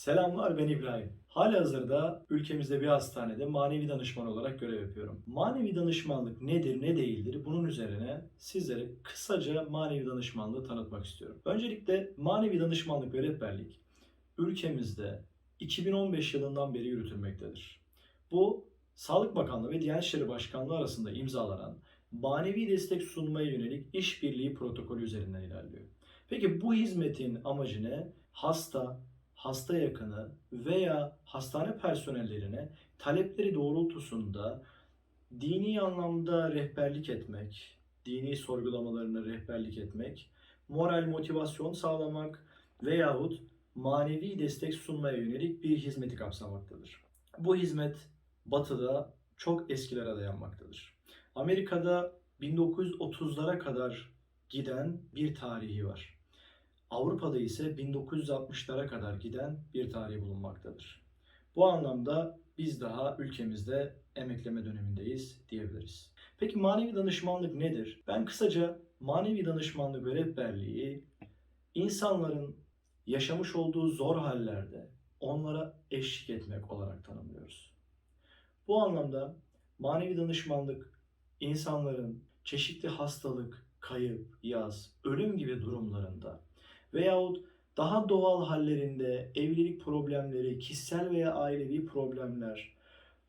Selamlar ben İbrahim. Halihazırda ülkemizde bir hastanede manevi danışman olarak görev yapıyorum. Manevi danışmanlık nedir, ne değildir? Bunun üzerine sizlere kısaca manevi danışmanlığı tanıtmak istiyorum. Öncelikle manevi danışmanlık ve rehberlik ülkemizde 2015 yılından beri yürütülmektedir. Bu Sağlık Bakanlığı ve Diyanet İşleri Başkanlığı arasında imzalanan manevi destek sunmaya yönelik işbirliği protokolü üzerinden ilerliyor. Peki bu hizmetin amacı ne? Hasta, hasta yakını veya hastane personellerine talepleri doğrultusunda dini anlamda rehberlik etmek, dini sorgulamalarına rehberlik etmek, moral motivasyon sağlamak veyahut manevi destek sunmaya yönelik bir hizmeti kapsamaktadır. Bu hizmet Batı'da çok eskilere dayanmaktadır. Amerika'da 1930'lara kadar giden bir tarihi var. Avrupa'da ise 1960'lara kadar giden bir tarih bulunmaktadır. Bu anlamda biz daha ülkemizde emekleme dönemindeyiz diyebiliriz. Peki manevi danışmanlık nedir? Ben kısaca manevi danışmanlık ve rehberliği insanların yaşamış olduğu zor hallerde onlara eşlik etmek olarak tanımlıyoruz. Bu anlamda manevi danışmanlık insanların çeşitli hastalık, kayıp, yaz, ölüm gibi durumlarında veyahut daha doğal hallerinde evlilik problemleri, kişisel veya ailevi problemler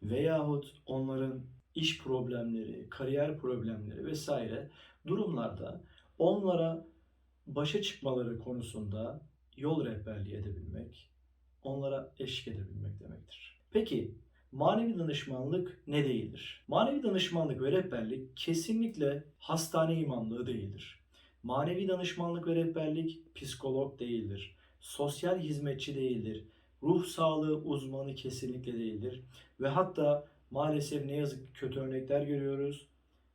veyahut onların iş problemleri, kariyer problemleri vesaire durumlarda onlara başa çıkmaları konusunda yol rehberliği edebilmek, onlara eşlik edebilmek demektir. Peki manevi danışmanlık ne değildir? Manevi danışmanlık ve rehberlik kesinlikle hastane imamlığı değildir. Manevi danışmanlık ve rehberlik psikolog değildir. Sosyal hizmetçi değildir. Ruh sağlığı uzmanı kesinlikle değildir. Ve hatta maalesef ne yazık ki kötü örnekler görüyoruz.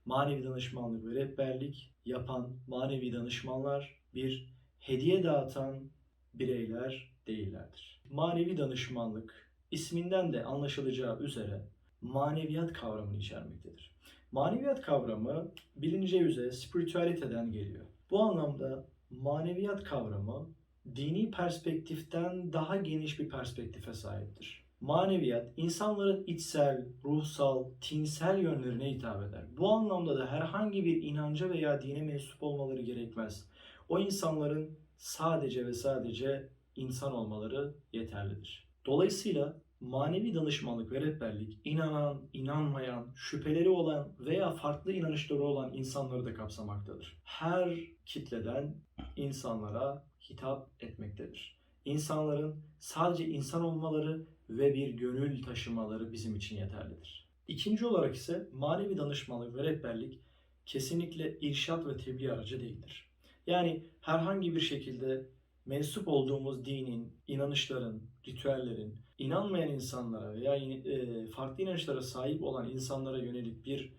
Manevi danışmanlık ve rehberlik yapan manevi danışmanlar bir hediye dağıtan bireyler değillerdir. Manevi danışmanlık isminden de anlaşılacağı üzere maneviyat kavramını içermektedir. Maneviyat kavramı bilineceği üzere spiritüaliteden geliyor. Bu anlamda maneviyat kavramı dini perspektiften daha geniş bir perspektife sahiptir. Maneviyat insanların içsel, ruhsal, tinsel yönlerine hitap eder. Bu anlamda da herhangi bir inanca veya dine mensup olmaları gerekmez. O insanların sadece ve sadece insan olmaları yeterlidir. Dolayısıyla manevi danışmanlık ve rehberlik inanan, inanmayan, şüpheleri olan veya farklı inanışları olan insanları da kapsamaktadır. Her kitleden insanlara hitap etmektedir. İnsanların sadece insan olmaları ve bir gönül taşımaları bizim için yeterlidir. İkinci olarak ise manevi danışmanlık ve rehberlik kesinlikle irşat ve tebliğ aracı değildir. Yani herhangi bir şekilde mensup olduğumuz dinin, inanışların, ritüellerin, inanmayan insanlara veya e, farklı inançlara sahip olan insanlara yönelik bir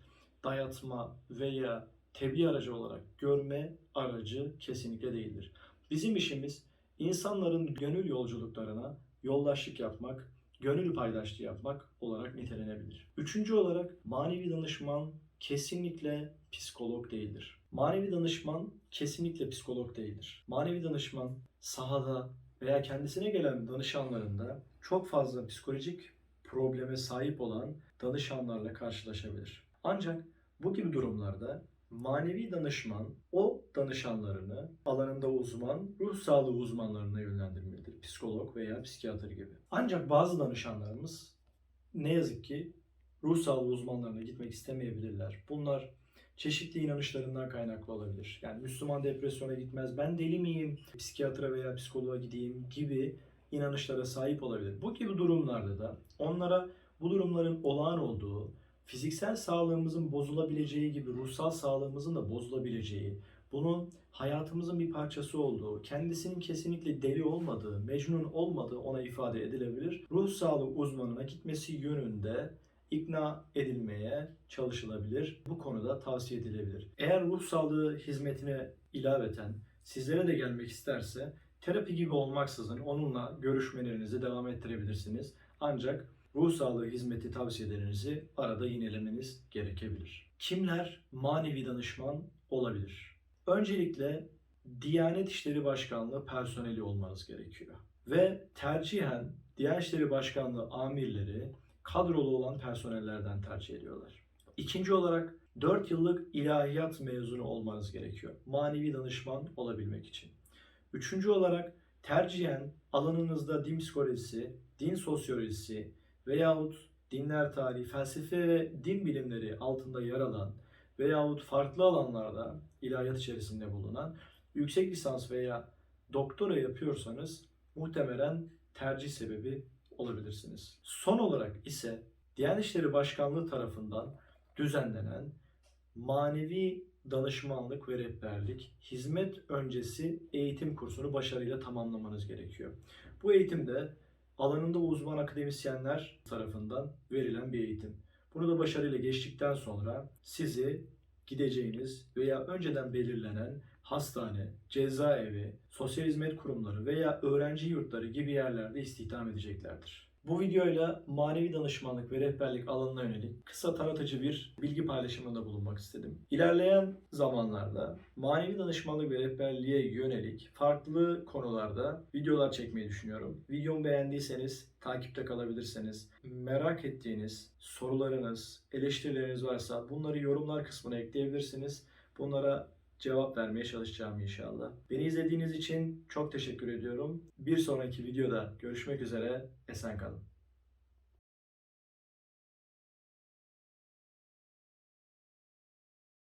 dayatma veya tebliğ aracı olarak görme aracı kesinlikle değildir. Bizim işimiz insanların gönül yolculuklarına yoldaşlık yapmak, gönül paydaşlığı yapmak olarak nitelenebilir. Üçüncü olarak manevi danışman kesinlikle psikolog değildir. Manevi danışman kesinlikle psikolog değildir. Manevi danışman sahada veya kendisine gelen danışanlarında çok fazla psikolojik probleme sahip olan danışanlarla karşılaşabilir. Ancak bu gibi durumlarda manevi danışman o danışanlarını alanında uzman, ruh sağlığı uzmanlarına yönlendirmelidir. Psikolog veya psikiyatr gibi. Ancak bazı danışanlarımız ne yazık ki ruh sağlığı uzmanlarına gitmek istemeyebilirler. Bunlar çeşitli inanışlarından kaynaklı olabilir. Yani Müslüman depresyona gitmez, ben deli miyim, psikiyatra veya psikoloğa gideyim gibi inanışlara sahip olabilir. Bu gibi durumlarda da onlara bu durumların olağan olduğu, fiziksel sağlığımızın bozulabileceği gibi ruhsal sağlığımızın da bozulabileceği, bunun hayatımızın bir parçası olduğu, kendisinin kesinlikle deli olmadığı, mecnun olmadığı ona ifade edilebilir. Ruh sağlığı uzmanına gitmesi yönünde ikna edilmeye çalışılabilir. Bu konuda tavsiye edilebilir. Eğer ruh sağlığı hizmetine ilaveten sizlere de gelmek isterse terapi gibi olmaksızın onunla görüşmelerinizi devam ettirebilirsiniz. Ancak ruh sağlığı hizmeti tavsiyelerinizi arada yinelemeniz gerekebilir. Kimler manevi danışman olabilir? Öncelikle Diyanet İşleri Başkanlığı personeli olmanız gerekiyor. ve tercihen Diyanet İşleri Başkanlığı amirleri kadrolu olan personellerden tercih ediyorlar. İkinci olarak 4 yıllık ilahiyat mezunu olmanız gerekiyor. Manevi danışman olabilmek için. Üçüncü olarak tercihen alanınızda din psikolojisi, din sosyolojisi veyahut dinler tarihi, felsefe ve din bilimleri altında yer alan veyahut farklı alanlarda ilahiyat içerisinde bulunan yüksek lisans veya doktora yapıyorsanız muhtemelen tercih sebebi olabilirsiniz. Son olarak ise Diyanet İşleri Başkanlığı tarafından düzenlenen manevi danışmanlık ve rehberlik hizmet öncesi eğitim kursunu başarıyla tamamlamanız gerekiyor. Bu eğitimde alanında uzman akademisyenler tarafından verilen bir eğitim. Bunu da başarıyla geçtikten sonra sizi gideceğiniz veya önceden belirlenen hastane, cezaevi, sosyal hizmet kurumları veya öğrenci yurtları gibi yerlerde istihdam edeceklerdir. Bu videoyla manevi danışmanlık ve rehberlik alanına yönelik kısa tanıtıcı bir bilgi paylaşımında bulunmak istedim. İlerleyen zamanlarda manevi danışmanlık ve rehberliğe yönelik farklı konularda videolar çekmeyi düşünüyorum. Videomu beğendiyseniz takipte kalabilirseniz, merak ettiğiniz sorularınız, eleştirileriniz varsa bunları yorumlar kısmına ekleyebilirsiniz. Bunlara cevap vermeye çalışacağım inşallah. Beni izlediğiniz için çok teşekkür ediyorum. Bir sonraki videoda görüşmek üzere. Esen kalın.